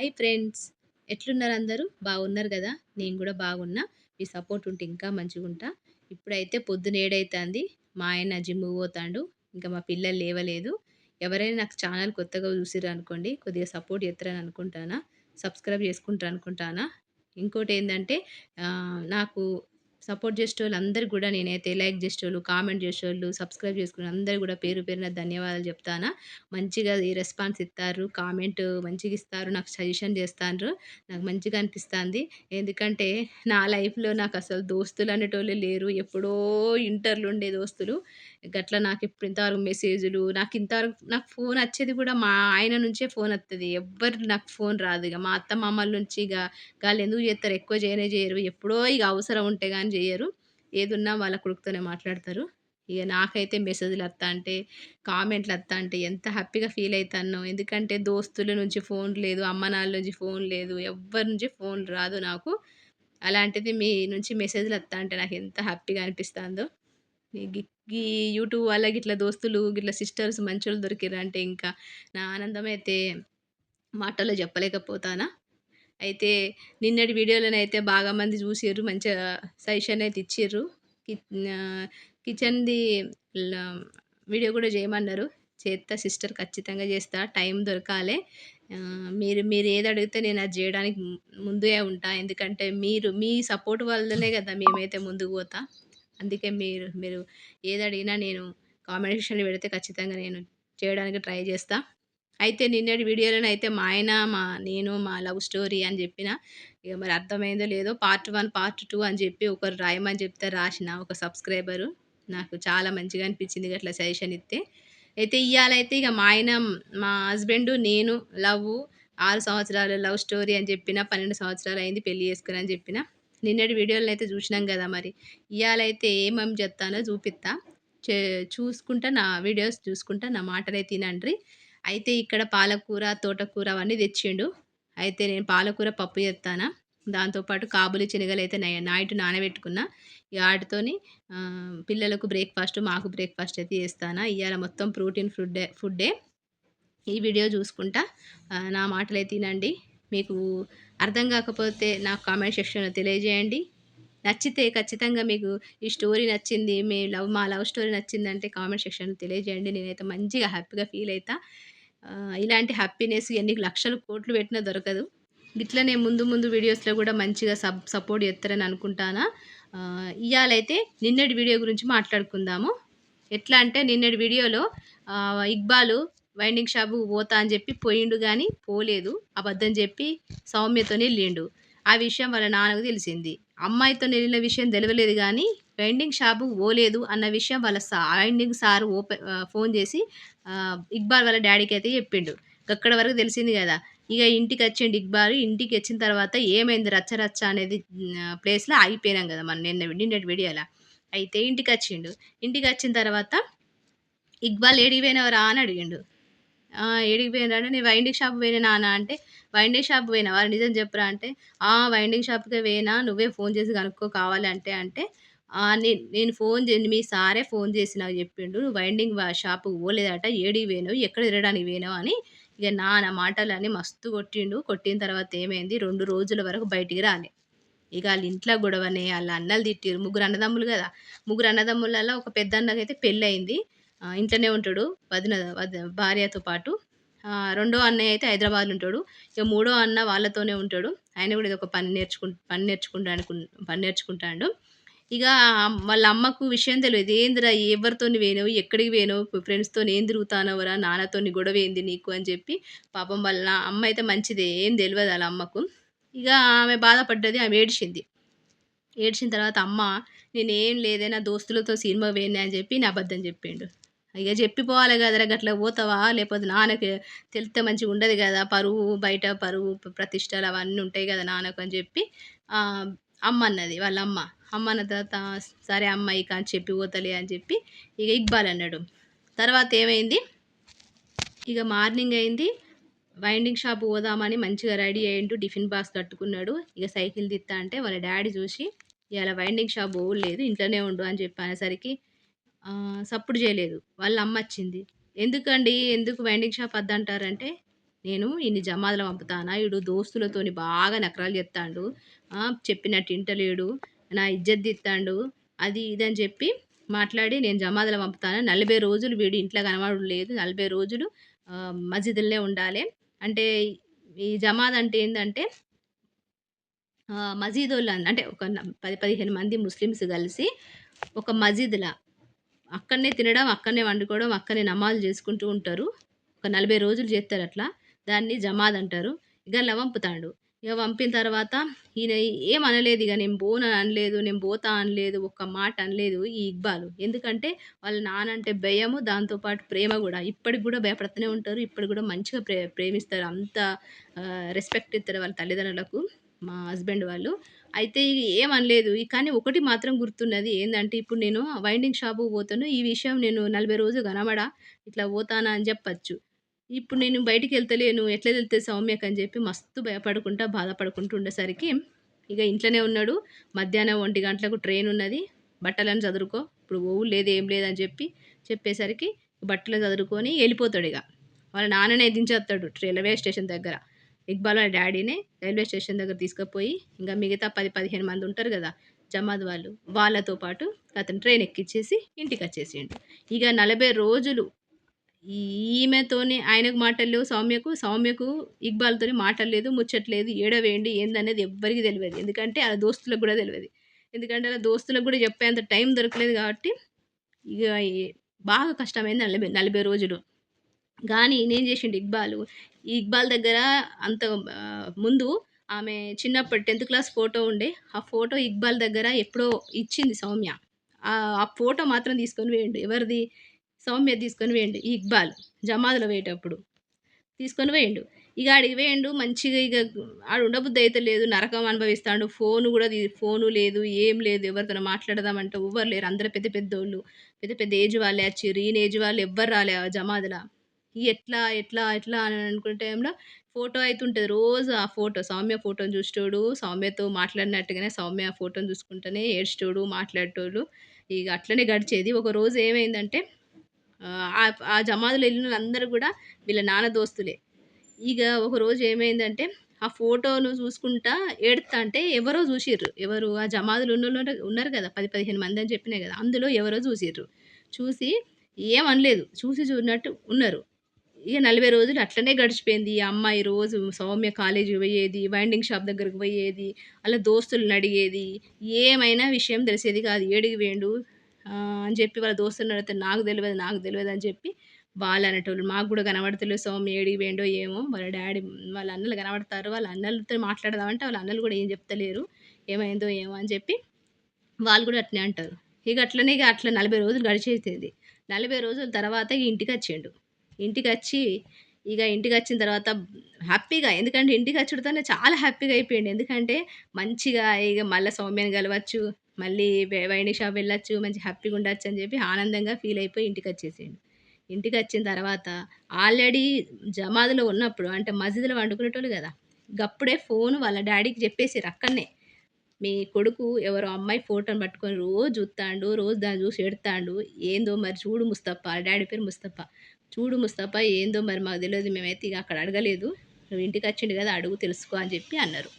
Hi friends. ఎట్లున్నారు అందరూ? బాగున్నారు కదా? నేను కూడా బాగున్నా. మీ సపోర్ట్ ఉంటే ఇంకా మంచిగా ఉంటా. ఇప్పుడైతే పొద్దున ఏడైతుంది. మా ఆయన జిమ్ పోతాడు. ఇంకా మా పిల్లలు లేవలేదు. ఎవరైనా నాకు ఛానల్ కొత్తగా చూసిర్రు అనుకోండి కొద్దిగా సపోర్ట్ చేస్తారని అనుకుంటానా? సబ్స్క్రైబ్ చేసుకుంటారు అనుకుంటానా ఇంకోటి ఏంటంటే నాకు సపోర్ట్ చేసేటోళ్ళు అందరు కూడా నేనైతే లైక్ చేసేటోళ్ళు కామెంట్ చేసేటోళ్ళు సబ్స్క్రైబ్ చేసుకున్న అందరు కూడా పేరు పేరున ధన్యవాదాలు చెప్తాను. మంచిగా ఈ రెస్పాన్స్ ఇస్తారు కామెంట్ మంచిగా ఇస్తారు నాకు సజెషన్ చేస్తారు నాకు మంచిగా అనిపిస్తుంది. ఎందుకంటే నా లైఫ్లో నాకు అసలు దోస్తులు అనేటోళ్ళు లేరు ఎప్పుడో ఇంటర్లు ఉండే దోస్తులు. గట్లా నాకు ఇప్పుడు ఇంతవరకు మెసేజ్లు నాకు ఇంతవరకు నాకు ఫోన్ వచ్చేది కూడా మా ఆయన నుంచే ఫోన్ వస్తుంది ఎవ్వరు నాకు ఫోన్ రాదు. ఇక మా అత్త మామల నుంచి ఇక వాళ్ళు ఎందుకు చేస్తారు ఎక్కువ చేయనే చేయరు. ఎప్పుడో ఇక అవసరం ఉంటే కానీ చేయరు. ఏదున్నా వాళ్ళ కొడుకుతోనే మాట్లాడతారు. ఇక నాకైతే మెసేజ్లు వస్తా అంటే కామెంట్లు వస్తా అంటే ఎంత హ్యాపీగా ఫీల్ అవుతాను ఎందుకంటే దోస్తుల నుంచి ఫోన్ లేదు అమ్మ నాన్న నుంచి ఫోన్ లేదు ఎవ్వరి నుంచి ఫోన్ రాదు నాకు. అలాంటిది మీ నుంచి మెసేజ్లు వస్తా అంటే నాకు ఎంత హ్యాపీగా అనిపిస్తుందో. ఈ యూట్యూబ్ వాళ్ళకి ఇట్లా దోస్తులు ఇట్లా సిస్టర్స్ మంచోళ్ళు దొరికిర్రు అంటే ఇంకా నా ఆనందం అయితే మాటల్లో చెప్పలేకపోతానా. అయితే నిన్నటి వీడియోలోనైతే బాగా మంది చూసిర్రు మంచిగా సజెషన్ అయితే ఇచ్చిర్రు. కిచెన్ది వీడియో కూడా చేయమన్నారు. చేస్తా సిస్టర్ ఖచ్చితంగా చేస్తా టైం దొరకాలే. మీరు మీరు ఏది అడిగితే నేను అది చేయడానికి ముందే ఉంటా. ఎందుకంటే మీరు మీ సపోర్ట్ వల్లనే కదా మేమైతే ముందుకు పోతా. అందుకే మీరు మీరు ఏది అడిగినా నేను కామెంట్ సెక్షన్లో పెడితే ఖచ్చితంగా నేను చేయడానికి ట్రై చేస్తా. అయితే నిన్నటి వీడియోలో అయితే మా ఆయన మా నేను మా లవ్ స్టోరీ అని చెప్పిన ఇక మరి అర్థమైందో లేదో పార్ట్ వన్ పార్ట్ టూ అని చెప్పి ఒకరు రాయమని చెప్తే రాసిన ఒక సబ్స్క్రైబరు. నాకు చాలా మంచిగా అనిపించింది అట్లా సజెషన్ ఇస్తే. అయితే ఇవాళైతే ఇక మా ఆయన మా హస్బెండ్ నేను లవ్ ఆరు సంవత్సరాలు లవ్ స్టోరీ అని చెప్పిన పన్నెండు సంవత్సరాలు అయింది పెళ్ళి చేసుకుని అని చెప్పిన. నిన్నటి వీడియోలను అయితే చూసినాం కదా మరి. ఇవాళైతే ఏమేమి చెప్తానో చూపిస్తా. చే చూసుకుంటా నా వీడియోస్ చూసుకుంటా నా మాటలే తినండి అయితే ఇక్కడ పాలకూర తోటకూర అవన్నీ తెచ్చిండు. అయితే నేను పాలకూర పప్పు చేస్తాను దాంతోపాటు కాబులి శనగలు అయితే నైట్ నానబెట్టుకున్నా. వాటితోని పిల్లలకు బ్రేక్ఫాస్ట్ మాకు బ్రేక్ఫాస్ట్ అయితే చేస్తానా. ఇవాళ మొత్తం ప్రోటీన్ ఫుడ్డే ఫుడ్డే. ఈ వీడియో చూసుకుంటా. నా మాటలే తినండి. మీకు అర్థం కాకపోతే నాకు కామెంట్ సెక్షన్లో తెలియజేయండి. నచ్చితే ఖచ్చితంగా మీకు ఈ స్టోరీ నచ్చింది మీ లవ్ మా లవ్ స్టోరీ నచ్చిందంటే కామెంట్ సెక్షన్లో తెలియజేయండి. నేనైతే మంచిగా హ్యాపీగా ఫీల్ అవుతా ఇలాంటి హ్యాపీనెస్ ఎన్ని లక్షలు కోట్లు పెట్టినా దొరకదు. ఇట్లనే ముందు ముందు వీడియోస్లో కూడా మంచిగా సబ్ సపోర్ట్ చేస్తారని అనుకుంటానా. ఇవాళైతే నిన్నటి వీడియో గురించి మాట్లాడుకుందాము. ఎట్లా అంటే నిన్నటి వీడియోలో ఇక్బాలు వైండింగ్ షాపు పోతా అని చెప్పి పోయిండు కానీ పోలేదు. అబద్ధం చెప్పి సౌమ్యతోనే వెళ్ళిండు. ఆ విషయం వాళ్ళ నాన్నకు తెలిసింది. అమ్మాయితో వెళ్ళిన విషయం తెలియలేదు కానీ వెండింగ్ షాపు పోలేదు అన్న విషయం వాళ్ళ వైండింగ్ సార్ ఓపెన్ ఫోన్ చేసి ఇక్బాల్ వాళ్ళ డాడీకి అయితే చెప్పిండు. అక్కడ వరకు తెలిసింది కదా ఇక ఇంటికి వచ్చిండు ఇక్బాల్ ఇంటికి వచ్చిన తర్వాత ఏమైంది రచ్చ రచ్చ అనేది ప్లేస్లో ఆగిపోయినాం కదా మనం నిన్న నిన్నటి వీడియోలో. అయితే ఇంటికి వచ్చిండు. ఇంటికి వచ్చిన తర్వాత ఇక్బాల్ ఏడిగిపోయినవరా అని అడిగిండు. ఏడికి నేను వైండింగ్ షాప్ పోయినా నాన్న? అంటే వైండింగ్ షాప్ పోయినా వారు నిజం చెప్పరా అంటే ఆ వైండింగ్ షాప్కే పోయినా నువ్వే ఫోన్ చేసి కనుక్కో కావాలంటే అంటే నేను ఫోన్ చేసి మీ సారే ఫోన్ చేసి నాకు చెప్పిండు నువ్వు వైండింగ్ షాప్కి పోలేదట ఏడికి పోయినావు ఎక్కడ తిరగడానికి పోయినావు అని ఇక నాన్న మాటలని మస్తు కొట్టిండు. కొట్టిన తర్వాత ఏమైంది? రెండు రోజుల వరకు బయటికి రాలే. ఇక వాళ్ళ ఇంట్లో గొడవనే వాళ్ళ అన్నలు తిట్టారు. ముగ్గురు అన్నదమ్ములు కదా? ముగ్గురు అన్నదమ్ములలో ఒక పెద్ద అన్నకైతే పెళ్ళి అయింది ఇంట్లోనే ఉంటాడు. వదిన భార్యతో పాటు. రెండో అన్నయ్య అయితే హైదరాబాద్లో ఉంటాడు. ఇక మూడో అన్న వాళ్ళతోనే ఉంటాడు. ఆయన కూడా ఇది ఒక పని నేర్చుకు పని నేర్చుకుంటా పని నేర్చుకుంటాడు. ఇక వాళ్ళ అమ్మకు విషయం తెలియదు. ఏందిరా ఎవరితో పోయినావు? ఎక్కడికి పోయినావు? ఫ్రెండ్స్తో ఏం తిరుగుతానవరా? నాన్నతో గొడవ ఏంది నీకు? అని చెప్పి పాపం వాళ్ళ అమ్మ అయితే మంచిది. ఏం తెలియదు వాళ్ళ అమ్మకు. ఇక ఆమె బాధపడ్డది ఆమె ఏడిచింది. ఏడ్చిన తర్వాత అమ్మ నేనేం లేదే నా దోస్తులతో సినిమా వేయనా అని చెప్పి నా అబద్ధం చెప్పిండు. ఇక చెప్పిపోవాలి కదరా గట్లా పోతావా? లేకపోతే నాన్నకి తెలితే మంచిగా ఉండదు కదా పరువు బయట పరువు ప్రతిష్టలు అవన్నీ ఉంటాయి కదా నాన్నకు అని చెప్పి అమ్మ అన్నది వాళ్ళ అమ్మ. అమ్మ అన్న తర్వాత సరే అమ్మ ఇక అని చెప్పి పోతలే అని చెప్పి ఇక ఇక్బాల్ అన్నాడు తర్వాత ఏమైంది? ఇక మార్నింగ్ అయింది. వైండింగ్ షాప్ పోదామని మంచిగా రెడీ అయ్యిండు టిఫిన్ బాక్స్ కట్టుకున్నాడు. ఇక సైకిల్ తిత్తా అంటే వాళ్ళ డాడీ చూసి ఇలా వైండింగ్ షాప్ పోలేదు ఇంట్లోనే ఉండు అని చెప్పి అనేసరికి సప్పుడు చేయలేదు. వాళ్ళ అమ్మ వచ్చింది. ఎందుకండి? ఎందుకు వైండింగ్ షాప్ వద్దంటారంటే నేను ఇన్ని జమాదులు పంపుతానా? ఈడు దోస్తులతోని బాగా నకరాలు చెప్తాండు చెప్పినట్టు ఇంటలేడు. నా ఇజ్జత్ తీత్తాండు. అది ఇది అని చెప్పి మాట్లాడి నేను జమాదులు పంపుతాను? నలభై రోజులు వీడు ఇంట్లో కనబడు లేదు. నలభై రోజులు మసీదులనే ఉండాలి. అంటే ఈ జమాద్ అంటే ఏంటంటే మసీదోళ్ళు అంటే ఒక పది పదిహేను మంది ముస్లిమ్స్ కలిసి ఒక మసీదులా అక్కడనే తినడం అక్కడనే వండుకోవడం అక్కడనే నమాజు చేసుకుంటూ ఉంటారు. ఒక నలభై రోజులు చేస్తారు అట్లా. దాన్ని జమాద్ అంటారు. ఇక అలా పంపుతాడు ఇక పంపిన తర్వాత ఈయన ఏం అనలేదు ఇక. నేను పోను అనలేదు నేను పోతా అనలేదు ఒక్క మాట అనలేదు ఈ ఇక్బాలు. ఎందుకంటే వాళ్ళ నానంటే భయము దాంతోపాటు ప్రేమ కూడా. ఇప్పటికి కూడా భయపడుతూనే ఉంటారు. ఇప్పటికి కూడా మంచిగా ప్రే ప్రేమిస్తారు. అంత రెస్పెక్ట్ ఇస్తారు వాళ్ళ తల్లిదండ్రులకు. మా హస్బెండ్ వాళ్ళు. అయితే ఏమనలేదు కానీ ఒకటి మాత్రం గుర్తున్నది ఏంటంటే ఇప్పుడు నేను వైండింగ్ షాపు పోతాను. ఈ విషయం నేను నలభై రోజులు కనబడా ఇట్లా పోతానా అని చెప్పచ్చు. ఇప్పుడు నేను బయటికి వెళ్తలేను. ఎట్లా వెళ్తే సౌమ్యకు అని చెప్పి మస్తు భయపడుకుంటా బాధపడుకుంటూ ఉండేసరికి ఇక ఇంట్లోనే ఉన్నాడు. మధ్యాహ్నం ఒంటి గంటలకు ట్రైన్ ఉన్నది. బట్టలను చదువుకో ఇప్పుడు ఓవు లేదు ఏం లేదని చెప్పి చెప్పేసరికి బట్టలు చదువుకొని వెళ్ళిపోతాడు ఇక. వాళ్ళ నాన్ననే దించేస్తాడు రైల్వే స్టేషన్ దగ్గర. ఇక్బాల్ వాళ్ళ డాడీనే రైల్వే స్టేషన్ దగ్గర తీసుకుపోయి ఇంకా మిగతా పది పదిహేను మంది ఉంటారు కదా జమాద్ వాళ్ళు వాళ్ళతో పాటు అతను ట్రైన్ ఎక్కిచ్చేసి ఇంటికి వచ్చేసిండు. ఇక నలభై రోజులు ఈమెతోనే ఆయనకు మాటలు లేవు సౌమ్యకు సౌమ్యకు ఇక్బాల్తోని మాటలు ముచ్చట్లేదు ఏడవేయండి ఏందనేది ఎవ్వరికి తెలియదు. ఎందుకంటే అలా దోస్తులకు కూడా తెలియదు. ఎందుకంటే అలా దోస్తులకు కూడా చెప్పేంత టైం దొరకలేదు కాబట్టి ఇక బాగా కష్టమైంది నలభై నలభై రోజులు. కానీ నేను చేసిండు ఇక్బాల్. ఈ ఇక్బాల్ దగ్గర అంత ముందు ఆమె చిన్నప్పుడు టెన్త్ క్లాస్ ఫోటో ఉండే. ఆ ఫోటో ఇక్బాల్ దగ్గర ఎప్పుడో ఇచ్చింది సౌమ్య. ఆ ఫోటో మాత్రం తీసుకొని వేయండి. ఎవరిది? సౌమ్య తీసుకొని వేయండు ఈ ఇక్బాల్ జమాదులో వేయటప్పుడు. తీసుకొని వేయండు. ఇక ఆడికి వేయండు మంచిగా ఇక ఆడు ఉండబుద్ధి అయితే లేదు నరకం అనుభవిస్తాడు. ఫోను కూడా ఫోను లేదు ఏం లేదు ఎవరితో మాట్లాడదామంటే ఎవ్వరు లేరు. అందరూ పెద్ద పెద్దోళ్ళు. పెద్ద పెద్ద ఏజ్ వాళ్ళే వచ్చి రీన్ ఏజ్ వాళ్ళు ఎవ్వరు రాలే జమాదులా ఎట్లా ఎట్లా ఎట్లా అని అనుకునే టైంలో ఫోటో అయితే ఉంటుంది రోజు ఆ ఫోటో సౌమ్య ఫోటోని చూసేటోడు సౌమ్యతో మాట్లాడినట్టుగానే సౌమ్య ఫోటోని చూసుకుంటూనే ఏడ్చేటోడు మాట్లాడేటోడు. ఇక అట్లనే గడిచేది. ఒక రోజు ఏమైందంటే ఆ జమాదులు వెళ్ళిన అందరూ కూడా వీళ్ళ నాన్న దోస్తులే. ఇక ఒకరోజు ఏమైందంటే ఆ ఫోటోను చూసుకుంటా ఏడుతా అంటే ఎవరో చూసిర్రు. ఎవరు? ఆ జమాదులు ఉన్న ఉన్నారు కదా పది పదిహేను మంది అని చెప్పినాయి కదా అందులో ఎవరో చూసిర్రు. చూసి ఏమనలేదు చూసి చూసినట్టు ఉన్నారు. ఇక నలభై రోజులు అట్లనే గడిచిపోయింది. ఈ అమ్మాయి రోజు సౌమ్య కాలేజీకి పోయేది వైండింగ్ షాప్ దగ్గరకు పోయేది అలా దోస్తులను అడిగేది. ఏమైనా విషయం తెలిసేది కాదు. ఏడికి వేండు అని చెప్పి వాళ్ళ దోస్తులు అడిగితే నాకు తెలియదు నాకు తెలియదు అని చెప్పి వాళ్ళు అనేటోళ్ళు. మాకు కూడా కనబడతలేదు సౌమ్య ఏడికి వేండో ఏమో. వాళ్ళ డాడీ వాళ్ళ అన్నలు కనబడతారు. వాళ్ళ అన్నలతో మాట్లాడదామంటే వాళ్ళ అన్నలు కూడా ఏం చెప్తలేరు. ఏమైందో ఏమో అని చెప్పి వాళ్ళు కూడా అట్లే అంటారు. ఇక అట్లనే ఇక అట్లా నలభై రోజులు గడిచేసేది. నలభై రోజుల తర్వాత ఇంటికి వచ్చిండు ఇంటికి వచ్చి ఇక ఇంటికి వచ్చిన తర్వాత హ్యాపీగా ఎందుకంటే ఇంటికి వచ్చుడుతోనే చాలా హ్యాపీగా అయిపోయింది ఎందుకంటే మంచిగా ఇక మళ్ళీ సౌమ్యని కలవచ్చు మళ్ళీ వైండింగ్ షాప్ వెళ్ళొచ్చు మంచి హ్యాపీగా ఉండొచ్చు అని చెప్పి ఆనందంగా ఫీల్ అయిపోయి ఇంటికి వచ్చేసిండు ఇంటికి వచ్చిన తర్వాత ఆల్రెడీ జమాదులో ఉన్నప్పుడు అంటే మసీదులో వండుకునేటోళ్ళు కదా గప్పుడే ఫోన్ వాళ్ళ డాడీకి చెప్పేసి అక్కడనే మీ కొడుకు ఎవరో అమ్మాయి ఫోటోని పట్టుకొని రోజు చూస్తాడు రోజు దాన్ని చూసి ఎడతాడు ఏందో మరి చూడు ముస్తఫా డాడీ పేరు ముస్తఫా చూడు ముస్తఫా ఏందో మరి మాకు తెలియదు మేమైతే ఇక అక్కడ అడగలేదు. నువ్వు ఇంటికి వచ్చిండు కదా అడుగు తెలుసుకో అని చెప్పి అన్నారు.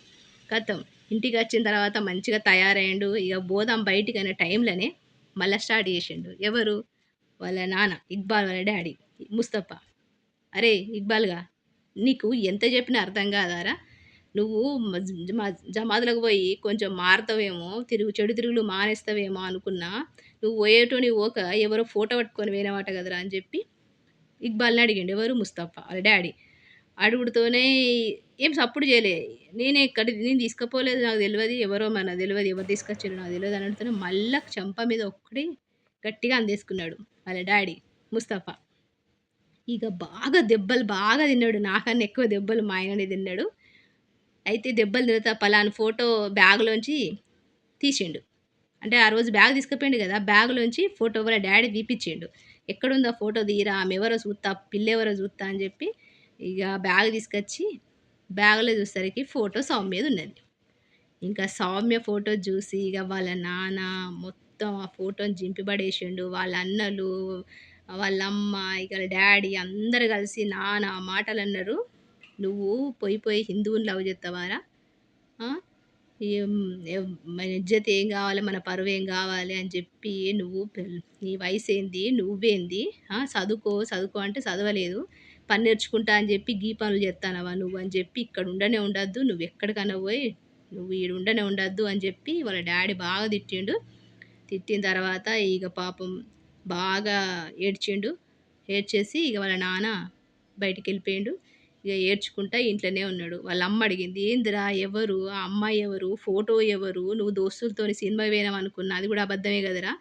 కథం. ఇంటికి వచ్చిన తర్వాత మంచిగా తయారయ్యిండు. ఇక బోదాం బయటికి అనే టైంలోనే మళ్ళీ స్టార్ట్ చేసిండు. ఎవరు? వాళ్ళ నాన్న ఇక్బాల్ వాళ్ళ డాడీ ముస్తఫా. అరే ఇక్బాల్గా నీకు ఎంత చెప్పినా అర్థం కాదారా? నువ్వు జమాదులకు పోయి కొంచెం మారుతావేమో తిరుగు చెడు తిరుగులు మానేస్తావేమో అనుకున్నా నువ్వు పోయేటోని ఓక ఎవరో ఫోటో పట్టుకొని పోయినమాట కదరా అని చెప్పి ఇక్బాల్ని అడిగిండు ఎవరు ముస్తఫా? వాళ్ళ డాడీ. అడుగుడుతోనే ఏం సప్పుడు చేయలే. నేనే ఇక్కడ నేను తీసుకుపోలేదు నాకు తెలియదు ఎవరో మన తెలియదు ఎవరు తీసుకొచ్చారు నాకు తెలియదు అని అడుగుతూనే మళ్ళా చెంప మీద ఒక్కటి గట్టిగా అందేసుకున్నాడు వాళ్ళ డాడీ ముస్తఫా. ఇక బాగా దెబ్బలు బాగా తిన్నాడు నాకన్నా ఎక్కువ దెబ్బలు మా ఆయననే తిన్నాడు. అయితే దెబ్బలు తిరుగుతా పలానా ఫోటో బ్యాగ్లోంచి తీసిండు. అంటే ఆ రోజు బ్యాగ్ తీసుకుపోయిండు కదా బ్యాగ్లోంచి ఫోటో వాళ్ళ డాడీ తీపిచ్చిండు. ఎక్కడుందో ఫోటో తీయరా ఆమె ఎవరో చూస్తా పిల్ల ఎవరో చూస్తా అని చెప్పి ఇక బ్యాగ్ తీసుకొచ్చి బ్యాగ్లో చూసేసరికి ఫోటో సౌమ్యది ఉన్నది. ఇంకా సౌమ్య ఫోటో చూసి ఇక వాళ్ళ నాన్న మొత్తం ఆ ఫోటోని జింపిబడేసిండు వాళ్ళ అన్నలు వాళ్ళ అమ్మ ఇక డాడీ అందరు కలిసి నాన్న మాటలు అన్నారు. నువ్వు పోయి పోయి హిందువుని లవ్ చేస్తావారా మన ఇజ్జత్ ఏం కావాలి మన పరువు ఏం కావాలి అని చెప్పి నువ్వు నీ వయసు ఏంది నువ్వేంది చదువుకో చదువుకో అంటే చదవలేదు పని నేర్చుకుంటా అని చెప్పి గీ పనులు చేస్తానవా నువ్వు అని చెప్పి ఇక్కడ ఉండనే ఉండద్దు నువ్వు ఎక్కడికన్నా పోయి నువ్వు ఈడ ఉండనే ఉండద్దు అని చెప్పి వాళ్ళ డాడీ బాగా తిట్టిండు. తిట్టిన తర్వాత ఇక పాపం బాగా ఏడ్చిండు. ఏడ్చేసి ఇక వాళ్ళ నాన్న బయటికి వెళ్ళిపోయిండు. ఇక ఏడ్చుకుంటా ఇంట్లోనే ఉన్నాడు. వాళ్ళ అమ్మ అడిగింది ఏందిరా ఎవరు? ఆ అమ్మాయి ఎవరు? ఫోటో ఎవరు? నువ్వు దోస్తులతో సినిమా పోయినాం అనుకున్నా అది కూడా అబద్ధమే కదరా?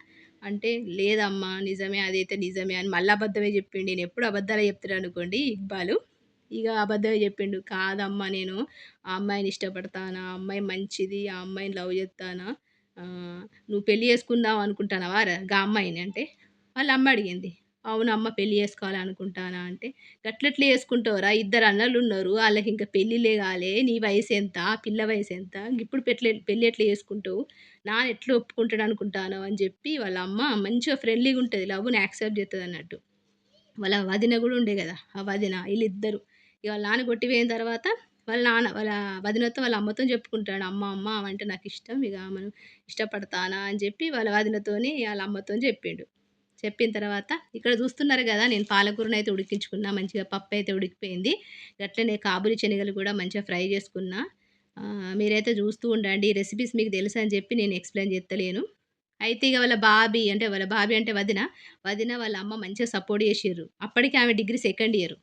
అంటే లేదమ్మా నిజమే అదైతే నిజమే అని మళ్ళీ అబద్ధమే చెప్పిండు. నేను ఎప్పుడు అబద్ధాలే చెప్తాడు అనుకోండి ఇక్బాలు. ఇక అబద్ధమే చెప్పిండు. కాదమ్మా నేను ఆ అమ్మాయిని ఇష్టపడతానా? ఆ అమ్మాయి మంచిది ఆ అమ్మాయిని లవ్ చేస్తానా? నువ్వు పెళ్ళి చేసుకుందాం అనుకుంటానవా రా గా అమ్మాయిని? అంటే వాళ్ళ అమ్మ అడిగింది. అవును అమ్మ పెళ్ళి చేసుకోవాలనుకుంటానా అంటే గట్లెట్లా చేసుకుంటావురా? ఇద్దరు అన్నలు ఉన్నారు వాళ్ళకి ఇంకా పెళ్ళిలే కాలే నీ వయసు ఎంత ఆ పిల్ల వయసు ఎంత ఇప్పుడు పెట్లే పెళ్ళి ఎట్లా చేసుకుంటావు? నాన్న ఎట్లా ఒప్పుకుంటాడు అనుకుంటాను అని చెప్పి వాళ్ళ అమ్మ మంచిగా ఫ్రెండ్లీగా ఉంటుంది లవ్ని యాక్సెప్ట్ చేస్తుంది అన్నట్టు. వాళ్ళ వదిన కూడా ఉండే కదా ఆ వదిన వీళ్ళిద్దరు. ఇక వాళ్ళ నాన్న కొట్టిపోయిన తర్వాత వాళ్ళ నాన్న వాళ్ళ వదినతో వాళ్ళ అమ్మతో చెప్పుకుంటాడు అమ్మ అమ్మ అంటే నాకు ఇష్టం ఇక మనం ఇష్టపడతానా అని చెప్పి వాళ్ళ వదినతోని వాళ్ళ అమ్మతో చెప్పిండు. చెప్పిన తర్వాత ఇక్కడ చూస్తున్నారు కదా నేను పాలకూరను అయితే ఉడికించుకున్నా మంచిగా పప్పు అయితే ఉడికిపోయింది. అట్లనే కాబూలి శనగలు కూడా మంచిగా ఫ్రై చేసుకున్నా. మీరైతే చూస్తూ ఉండండి. ఈ రెసిపీస్ మీకు తెలుసు అని చెప్పి నేను ఎక్స్ప్లెయిన్ చేస్తలేను. అయితే ఇక వాళ్ళ బాబీ అంటే వాళ్ళ బాబీ అంటే వదిన వదిన వాళ్ళ అమ్మ మంచిగా సపోర్ట్ చేసారు అప్పటికి ఆమె డిగ్రీ సెకండ్ ఇయర్.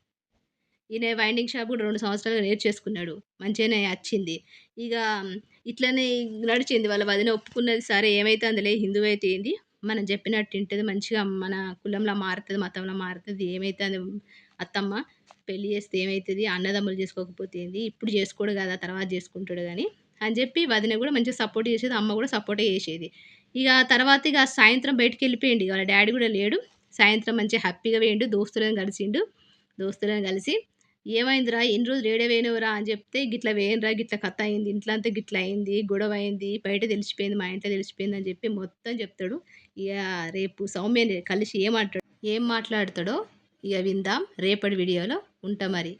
ఈయన వైండింగ్ షాప్ కూడా రెండు సంవత్సరాలు నేర్చేసుకున్నాడు మంచిగానే వచ్చింది. ఇక ఇట్లనే నడిచింది. వాళ్ళ వదిన ఒప్పుకున్నది సరే ఏమైతే అందులో హిందువు అయితే ఏంది? మనం చెప్పినట్టు వింటుంది మంచిగా మన కులంలో మారుతుంది మతంలో మారుతుంది ఏమవుతుంది అత్తమ్మ పెళ్ళి చేస్తే ఏమవుతుంది అన్నదమ్ములు చేసుకోకపోతే ఏంది ఇప్పుడు చేసుకోడు కదా తర్వాత చేసుకుంటాడు కానీ అని చెప్పి వదిన కూడా మంచిగా సపోర్ట్ చేసేది అమ్మ కూడా సపోర్టే చేసేది. ఇక తర్వాత ఇక సాయంత్రం బయటికి వెళ్ళిపోయింది వాళ్ళ డాడీ కూడా లేడు సాయంత్రం మంచిగా హ్యాపీగా వేయండు దోస్తులను కలిసిండు దోస్తులను కలిసి ఏమైందిరా ఎన్ని రోజులు రేడే వేయనవరా అని చెప్తే గిట్ల వేయనురా గిట్లా కథ అయింది ఇంట్లో అంతా గిట్లా అయింది గొడవ అయింది బయట తెలిసిపోయింది మా ఇంట్లో తెలిసిపోయింది అని చెప్పి మొత్తం చెప్తాడు. ఇక రేపు సౌమ్యని కలిసి ఏమంటాడు ఏం మాట్లాడతాడో ఇక విందాం. రేపటి వీడియోలో ఉంటా మరి.